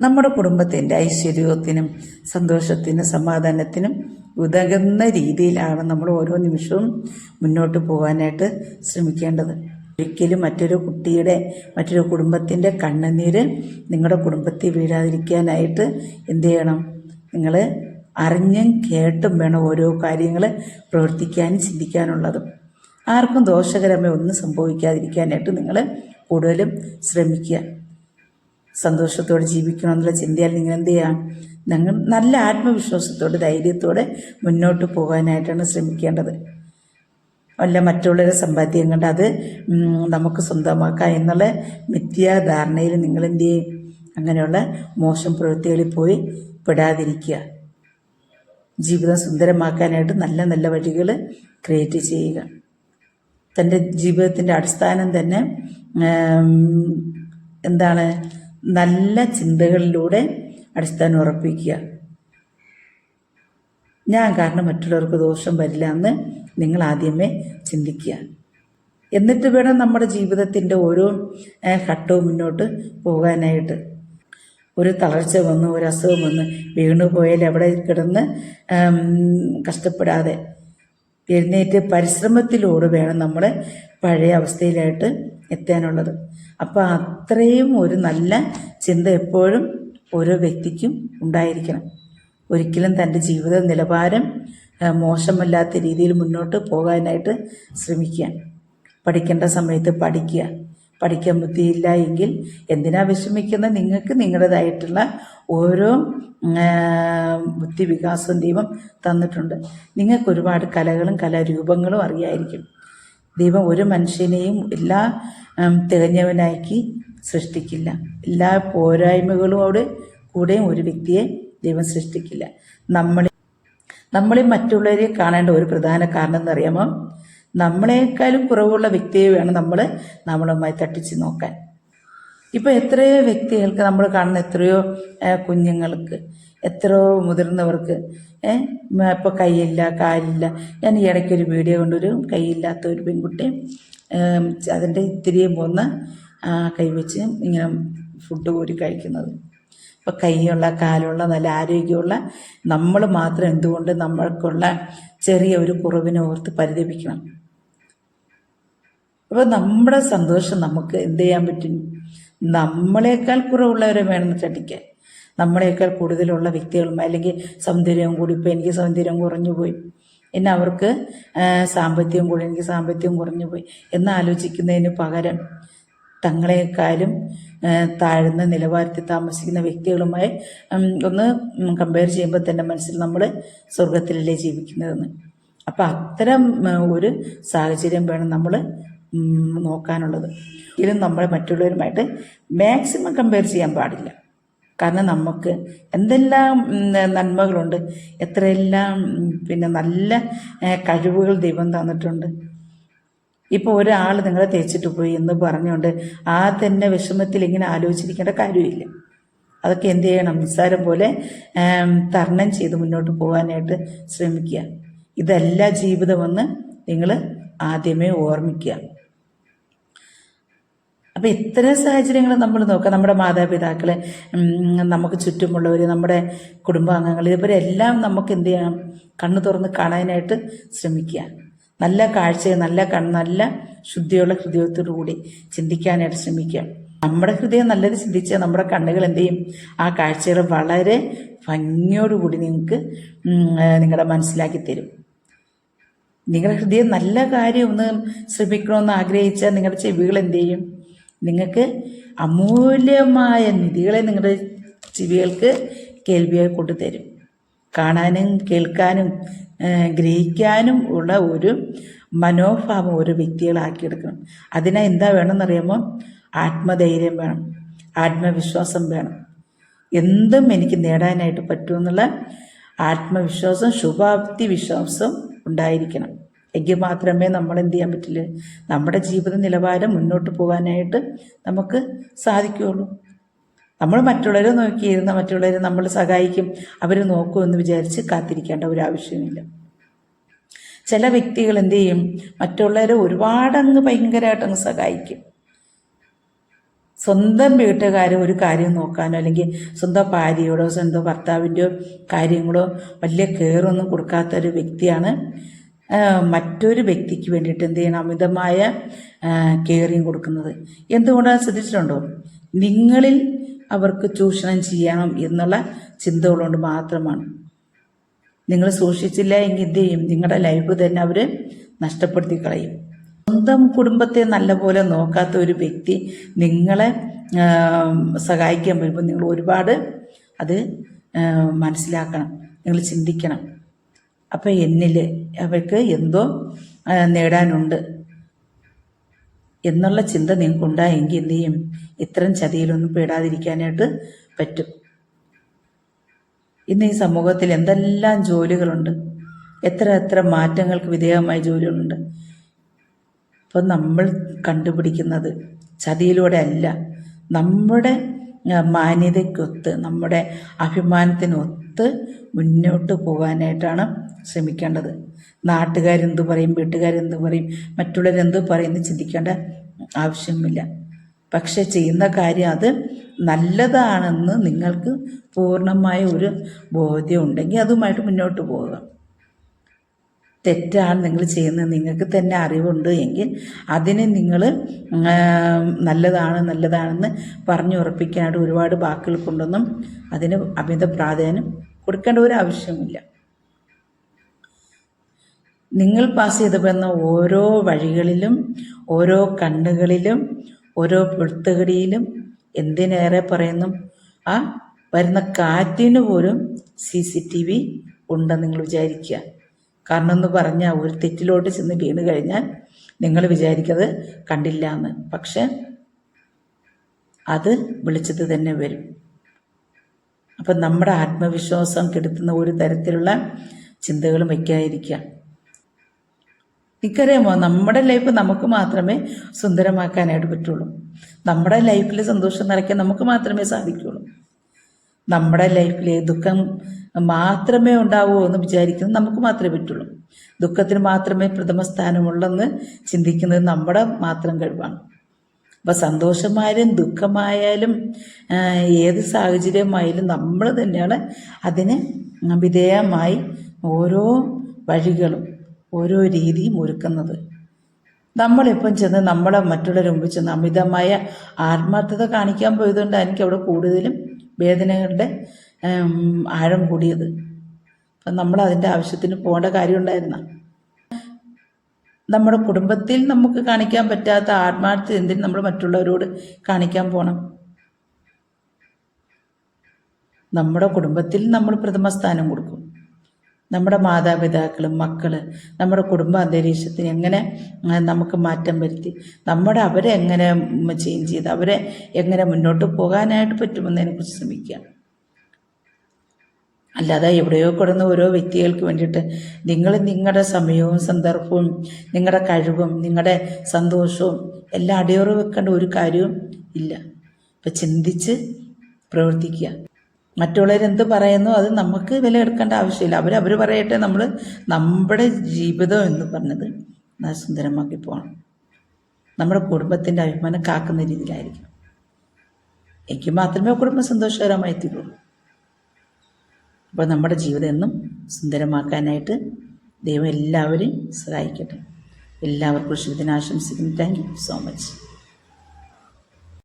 നമ്മുടെ കുടുംബത്തിന്റെ ഐശ്വര്യത്തിനും സന്തോഷത്തിനും സമാധാനത്തിനും ഉതകുന്ന രീതിയിലാണ് നമ്മൾ ഓരോ നിമിഷവും മുന്നോട്ട് പോകാനായിട്ട് ശ്രമിക്കേണ്ടത്. ഒരിക്കലും മറ്റൊരു കുട്ടിയുടെ മറ്റൊരു കുടുംബത്തിന്റെ കണ്ണുനീര് നിങ്ങളുടെ കുടുംബത്തിൽ വീഴാതിരിക്കാനായിട്ട് എന്ത് ചെയ്യണം? നിങ്ങൾ അറിഞ്ഞും കേട്ടും വേണം ഓരോ കാര്യങ്ങൾ പ്രവർത്തിക്കാനും ചിന്തിക്കാനുള്ളതും. ആർക്കും ദോഷകരമേ ഒന്നും സംഭവിക്കാതിരിക്കാനായിട്ട് നിങ്ങൾ കൂടുതലും ശ്രമിക്കുക. സന്തോഷത്തോടെ ജീവിക്കണം എന്നുള്ള ചിന്തയാൽ നിങ്ങൾ എന്ത് ചെയ്യാം നിങ്ങൾ നല്ല ആത്മവിശ്വാസത്തോടെ ധൈര്യത്തോടെ മുന്നോട്ട് പോകാനായിട്ടാണ് ശ്രമിക്കേണ്ടത്. അല്ല മറ്റുള്ളവരെ സമ്പാദ്യം കണ്ട് അത് നമുക്ക് സ്വന്തമാക്കാം എന്നുള്ള മിഥ്യാധാരണയിൽ നിങ്ങൾ എന്ത് ചെയ്യും? അങ്ങനെയുള്ള മോശം പ്രവൃത്തികളിൽ പോയി പെടാതിരിക്കുക. ജീവിതം സുന്ദരമാക്കാനായിട്ട് നല്ല നല്ല വഴികൾ ക്രിയേറ്റ് ചെയ്യുക. തന്റെ ജീവിതത്തിന്റെ അടിസ്ഥാനം തന്നെ എന്താണ്? നല്ല ചിന്തകളിലൂടെ അടിസ്ഥാനം ഉറപ്പിക്കുക. ഞാൻ കാരണം മറ്റുള്ളവർക്ക് ദോഷം വരില്ല എന്ന് നിങ്ങൾ ആദ്യമേ ചിന്തിക്കുക. എന്നിട്ട് വേണം നമ്മുടെ ജീവിതത്തിന്റെ ഓരോ ഘട്ടവും മുന്നോട്ട് പോകാനായിട്ട്. ഒരു തളർച്ച വന്ന് ഒരു അസുഖം വന്ന് വീണുപോയാൽ എവിടെ കിടന്ന് കഷ്ടപ്പെടാതെ എഴുന്നേറ്റ് പരിശ്രമത്തിലൂടെ വേണം നമ്മൾ പഴയ അവസ്ഥയിലായിട്ട് എത്താനുള്ളത്. അപ്പോൾ അത്രയും ഒരു നല്ല ചിന്ത എപ്പോഴും ഓരോ വ്യക്തിക്കും ഉണ്ടായിരിക്കണം. ഒരിക്കലും തന്റെ ജീവിത നിലവാരം മോശമല്ലാത്ത രീതിയിൽ മുന്നോട്ട് പോകാനായിട്ട് ശ്രമിക്കുക. പഠിക്കേണ്ട സമയത്ത് പഠിക്കുക. പഠിക്കാൻ ബുദ്ധിയില്ല എങ്കിൽ എന്തിനാ വിഷമിക്കുന്ന നിങ്ങൾക്ക് നിങ്ങളുടേതായിട്ടുള്ള ഓരോ ബുദ്ധി വികാസം ദൈവം തന്നിട്ടുണ്ട്. നിങ്ങൾക്ക് ഒരുപാട് കലകളും കലാരൂപങ്ങളും അറിയായിരിക്കും. ദൈവം ഒരു മനുഷ്യനെയും എല്ലാ തികഞ്ഞവനാക്കി സൃഷ്ടിക്കില്ല. എല്ലാ പോരായ്മകളോട് കൂടെയും ഒരു വ്യക്തിയെ ദൈവം സൃഷ്ടിക്കില്ല. നമ്മളെ നമ്മളെ മറ്റുള്ളവരെ കാണേണ്ട ഒരു പ്രധാന കാരണം എന്നറിയാമോ നമ്മളെക്കാളും കുറവുള്ള വ്യക്തിയെ വേണം നമ്മൾ നമ്മളുമായി തട്ടിച്ച് നോക്കാൻ. ഇപ്പം എത്രയോ വ്യക്തികൾക്ക് നമ്മൾ കാണുന്ന എത്രയോ കുഞ്ഞുങ്ങൾക്ക് എത്രയോ മുതിർന്നവർക്ക് ഇപ്പോൾ കൈയില്ല കാലില്ല. ഞാൻ ഈ ഇടയ്ക്കൊരു വീഡിയോ കൊണ്ടൊരു കൈയില്ലാത്ത ഒരു പെൺകുട്ടിയും അതിന്റെ ഇത്തിരിയും പോന്ന് കൈവച്ച് ഇങ്ങനെ ഫുഡ് കോരി കഴിക്കുന്നത്. ഇപ്പോൾ കൈയുള്ള കാലുള്ള നല്ല ആരോഗ്യമുള്ള നമ്മൾ മാത്രം എന്തുകൊണ്ട് നമ്മൾക്കുള്ള ചെറിയ ഒരു കുറവിനെ ഓർത്ത് പരിതപിക്കണം. അപ്പോൾ നമ്മുടെ സന്തോഷം നമുക്ക് എന്ത് ചെയ്യാൻ പറ്റും? നമ്മളെക്കാൾ കുറവുള്ളവരെ വേണമെന്ന് ചട്ടിക്കാൻ നമ്മളെക്കാൾ കൂടുതലുള്ള വ്യക്തികളും അല്ലെങ്കിൽ സൗന്ദര്യം കൂടി ഇപ്പോൾ എനിക്ക് സൗന്ദര്യം കുറഞ്ഞു പോയി. പിന്നെ അവർക്ക് സാമ്പത്തികം കൂടി എനിക്ക് സാമ്പത്തികം കുറഞ്ഞു പോയി. എന്ന് ആലോചിക്കുന്നതിന് പകരം തങ്ങളെക്കാളും താഴ്ന്ന നിലവാരത്തിൽ താമസിക്കുന്ന വ്യക്തികളുമായി ഒന്ന് കമ്പയർ ചെയ്യുമ്പോൾ തന്നെ മനസ്സിൽ നമ്മൾ സ്വർഗത്തിലല്ലേ ജീവിക്കുന്നതെന്ന്. അപ്പം അത്തരം ഒരു സാഹചര്യം വേണം നമ്മൾ നോക്കാനുള്ളത്. ഇതിലും നമ്മൾ മറ്റുള്ളവരുമായിട്ട് മാക്സിമം കമ്പയർ ചെയ്യാൻ പാടില്ല. കാരണം നമുക്ക് എന്തെല്ലാം നന്മകളുണ്ട് എത്രയെല്ലാം പിന്നെ നല്ല കഴിവുകൾ ദൈവം തന്നിട്ടുണ്ട്. ഇപ്പോൾ ഒരാൾ നിങ്ങളെ തേച്ചിട്ട് പോയി എന്ന് പറഞ്ഞുകൊണ്ട് ആ തന്നെ വിഷമത്തിൽ ഇങ്ങനെ ആലോചിച്ചിരിക്കേണ്ട കാര്യമില്ല. അതൊക്കെ എന്ത് ചെയ്യണം? നിസ്സാരം പോലെ തരണം ചെയ്ത് മുന്നോട്ട് പോകാനായിട്ട് ശ്രമിക്കുക. ഇതല്ല ജീവിതമെന്ന് നിങ്ങൾ ആദ്യമേ ഓർമ്മിക്കുക. അപ്പം ഇത്തരം സാഹചര്യങ്ങൾ നമ്മൾ നോക്കുക നമ്മുടെ മാതാപിതാക്കളെ നമുക്ക് ചുറ്റുമുള്ളവർ നമ്മുടെ കുടുംബാംഗങ്ങൾ ഇവരെല്ലാം നമുക്ക് എന്ത് ചെയ്യണം കണ്ണു തുറന്ന് കാണാനായിട്ട് ശ്രമിക്കുക. നല്ല കാഴ്ച നല്ല കണ്ണ് നല്ല ശുദ്ധിയുള്ള ഹൃദയത്തോടു കൂടി ചിന്തിക്കാനായിട്ട് ശ്രമിക്കുക. നമ്മുടെ ഹൃദയം നല്ലത് ചിന്തിച്ചാൽ നമ്മുടെ കണ്ണുകൾ എന്ത് ചെയ്യും? ആ കാഴ്ചകൾ വളരെ ഭംഗിയോടുകൂടി നിങ്ങൾക്ക് നിങ്ങളുടെ മനസ്സിലാക്കി തരും. നിങ്ങളുടെ ഹൃദയം നല്ല കാര്യം ഒന്ന് ശ്രമിക്കണമെന്ന് ആഗ്രഹിച്ചാൽ നിങ്ങളുടെ ചെവികൾ എന്ത് ചെയ്യും? നിങ്ങൾക്ക് അമൂല്യമായ നിധികളെ നിങ്ങളുടെ ചെവികൾക്ക് കേൾവിയായി കൊണ്ടുതരും. കാണാനും കേൾക്കാനും ഗ്രഹിക്കാനും ഉള്ള ഒരു മനോഭാവം ഒരു വ്യക്തികളാക്കിയെടുക്കണം അതിനായി എന്താ വേണമെന്നറിയുമ്പോൾ ആത്മധൈര്യം വേണം ആത്മവിശ്വാസം വേണം. എന്തും എനിക്ക് നേടാനായിട്ട് പറ്റുമെന്നുള്ള ആത്മവിശ്വാസം ശുഭാപ്തി വിശ്വാസം ഉണ്ടായിരിക്കണം. എങ്കിൽ മാത്രമേ നമ്മൾ എന്ത് ചെയ്യാൻ പറ്റില്ല? നമ്മുടെ ജീവിത നിലവാരം മുന്നോട്ട് പോകാനായിട്ട് നമുക്ക് സാധിക്കുകയുള്ളൂ. നമ്മൾ മറ്റുള്ളവരെ നോക്കിയിരുന്ന മറ്റുള്ളവരെ നമ്മൾ സഹായിക്കും. അവർ നോക്കുമെന്ന് വിചാരിച്ച് കാത്തിരിക്കേണ്ട ഒരു ആവശ്യമില്ല. ചില വ്യക്തികൾ എന്ത് ചെയ്യും? മറ്റുള്ളവരെ ഒരുപാടങ്ങ് ഭയങ്കരമായിട്ടങ്ങ് സഹായിക്കും. സ്വന്തം വീട്ടുകാർ ഒരു കാര്യം നോക്കാനോ അല്ലെങ്കിൽ സ്വന്തം ഭാര്യയോടോ സ്വന്തം ഭർത്താവിന്റെയോ കാര്യങ്ങളോ വലിയ കെയറൊന്നും കൊടുക്കാത്ത ഒരു വ്യക്തിയാണ് മറ്റൊരു വ്യക്തിക്ക് വേണ്ടിയിട്ട് എന്ത് ചെയ്യണം? അമിതമായ കെയറിങ് കൊടുക്കുന്നത്. എന്തുകൊണ്ടാണ് ശ്രദ്ധിച്ചിട്ടുണ്ടോ? നിങ്ങളിൽ അവർക്ക് ചൂഷണം ചെയ്യണം എന്നുള്ള ചിന്തകളുകൊണ്ട് മാത്രമാണ്. നിങ്ങൾ സൂക്ഷിച്ചില്ല എങ്കിൽ എന്ത് ചെയ്യും? നിങ്ങളുടെ ലൈഫ് തന്നെ അവർ നഷ്ടപ്പെടുത്തി കളയും. സ്വന്തം കുടുംബത്തെ നല്ലപോലെ നോക്കാത്ത ഒരു വ്യക്തി നിങ്ങളെ സഹായിക്കാൻ വരുമ്പോൾ നിങ്ങൾ ഒരുപാട് അത് മനസ്സിലാക്കണം. നിങ്ങൾ ചിന്തിക്കണം. അപ്പം എന്നിൽ അവർക്ക് എന്തോ നേടാനുണ്ട് എന്നുള്ള ചിന്ത നിങ്ങൾക്കുണ്ടായെങ്കിൽ എന്തു ചെയ്യും? ഇത്തരം ചതിയിലൊന്നും പേടാതിരിക്കാനായിട്ട് പറ്റും. ഇന്ന് ഈ സമൂഹത്തിൽ എന്തെല്ലാം ജോലികളുണ്ട്? എത്ര എത്ര മാറ്റങ്ങൾക്ക് വിധേയമായ ജോലികളുണ്ട്. അപ്പോൾ നമ്മൾ കണ്ടുപിടിക്കുന്നത് ചതിയിലൂടെ അല്ല. നമ്മുടെ മാന്യതയ്ക്കൊത്ത് നമ്മുടെ അഭിമാനത്തിനൊത്ത് മുന്നോട്ട് പോകാനായിട്ടാണ് ശ്രമിക്കേണ്ടത്. നാട്ടുകാരെന്ത് പറയും വീട്ടുകാരെന്ത് പറയും മറ്റുള്ളവരെന്ത് പറയുമെന്ന് ചിന്തിക്കേണ്ട ആവശ്യമില്ല. പക്ഷെ ചെയ്യുന്ന കാര്യം അത് നല്ലതാണെന്ന് നിങ്ങൾക്ക് പൂർണമായ ഒരു ബോധ്യം ഉണ്ടെങ്കിൽ അതുമായിട്ട് മുന്നോട്ട് പോവുക. തെറ്റാണ് നിങ്ങൾ ചെയ്യുന്നത്. നിങ്ങൾക്ക് തന്നെ അറിവുണ്ട് എങ്കിൽ അതിനെ നിങ്ങൾ നല്ലതാണ് നല്ലതാണെന്ന് പറഞ്ഞുറപ്പിക്കാനായിട്ട് ഒരുപാട് വാക്കുകൾ കൊണ്ടൊന്നും അതിന് അമിത പ്രാധാന്യം കൊടുക്കേണ്ട ഒരു ആവശ്യമില്ല. നിങ്ങൾ പാസ് ചെയ്ത് വന്ന ഓരോ വഴികളിലും ഓരോ കണ്ണുകളിലും ഓരോ പുൽത്തകടിയിലും എന്തിനേറെ പറയുന്നു? ആ വരുന്ന കാറ്റിന് പോലും സി സി ടി വി ഉണ്ടെന്ന് നിങ്ങൾ വിചാരിക്കുക. കാരണം എന്ന് പറഞ്ഞാൽ ഒരു തെറ്റിലോട്ട് ചെന്ന് വീണ് കഴിഞ്ഞാൽ നിങ്ങൾ വിചാരിക്കത് കണ്ടില്ല എന്ന്. പക്ഷെ അത് വിളിച്ചത് തന്നെ വരും. അപ്പം നമ്മുടെ ആത്മവിശ്വാസം കെടുത്തുന്ന ഒരു തരത്തിലുള്ള ചിന്തകളും വയ്ക്കാതിരിക്കുക. നിക്കറിയാമോ? നമ്മുടെ ലൈഫ് നമുക്ക് മാത്രമേ സുന്ദരമാക്കാനായിട്ട് പറ്റുള്ളൂ. നമ്മുടെ ലൈഫിൽ സന്തോഷം നിറയ്ക്കാൻ നമുക്ക് മാത്രമേ സാധിക്കുള്ളൂ നമ്മുടെ ലൈഫിലെ ദുഃഖം മാത്രമേ ഉണ്ടാവൂ എന്ന് വിചാരിക്കുന്നത് നമുക്ക് മാത്രമേ പറ്റുള്ളൂ. ദുഃഖത്തിന് മാത്രമേ പ്രഥമ സ്ഥാനമുള്ളെന്ന് ചിന്തിക്കുന്നത് നമ്മുടെ മാത്രം കഴിവാണ്. അപ്പം സന്തോഷമായാലും ദുഃഖമായാലും ഏത് സാഹചര്യമായാലും നമ്മൾ തന്നെയാണ് അതിന് വിധേയമായി ഓരോ വഴികളും ഓരോ രീതിയും ഒരുക്കുന്നത്. നമ്മളിപ്പം ചെന്ന് നമ്മളെ മറ്റുള്ളവരെ മുമ്പിൽ ചെന്ന് അമിതമായ ആത്മാർത്ഥത കാണിക്കാൻ പോയതുകൊണ്ട് എനിക്ക് അവിടെ കൂടുതലും വേദനകളുടെ ആഴം കൂടിയത്. അപ്പം നമ്മൾ അതിന്റെ ആവശ്യത്തിന് പോകേണ്ട കാര്യമുണ്ടായിരുന്ന. നമ്മുടെ കുടുംബത്തിൽ നമുക്ക് കാണിക്കാൻ പറ്റാത്ത ആത്മാർത്ഥത എന്തിനും നമ്മൾ മറ്റുള്ളവരോട് കാണിക്കാൻ പോകണം? നമ്മുടെ കുടുംബത്തിൽ നമ്മൾ പ്രഥമ സ്ഥാനം കൊടുക്കും. നമ്മുടെ മാതാപിതാക്കളും മക്കൾ നമ്മുടെ കുടുംബ അന്തരീക്ഷത്തിന് എങ്ങനെ നമുക്ക് മാറ്റം വരുത്തി നമ്മുടെ അവരെ എങ്ങനെ ചേഞ്ച് ചെയ്ത് അവരെ എങ്ങനെ മുന്നോട്ട് പോകാനായിട്ട് പറ്റുമെന്നതിനെക്കുറിച്ച് ശ്രമിക്കുക. അല്ലാതെ എവിടെയോ കിടന്ന ഓരോ വ്യക്തികൾക്ക് വേണ്ടിയിട്ട് നിങ്ങൾ നിങ്ങളുടെ സമയവും സന്ദർഭവും നിങ്ങളുടെ കഴിവും നിങ്ങളുടെ സന്തോഷവും എല്ലാം അടിയോറ് വെക്കേണ്ട ഒരു കാര്യവും ഇല്ല. അപ്പം ചിന്തിച്ച് പ്രവർത്തിക്കുക. മറ്റുള്ളവരെന്ത് പറയുന്നു അത് നമുക്ക് വില എടുക്കേണ്ട ആവശ്യമില്ല. അവർ അവർ പറയട്ടെ നമ്മൾ നമ്മുടെ ജീവിതം എന്ന് പറഞ്ഞത് സുന്ദരമാക്കി പോകണം നമ്മുടെ കുടുംബത്തിന്റെ അഭിമാനം കാക്കുന്ന രീതിയിലായിരിക്കും. എനിക്ക് മാത്രമേ കുടുംബം സന്തോഷകരമായി തീരുള്ളൂ അപ്പോൾ നമ്മുടെ ജീവിതം എന്നും സുന്ദരമാക്കാനായിട്ട് ദൈവം എല്ലാവരെയും സഹായിക്കട്ടെ. എല്ലാവർക്കും ശുഭദിനാശംസിക്കുന്നു താങ്ക് യു സോ മച്ച്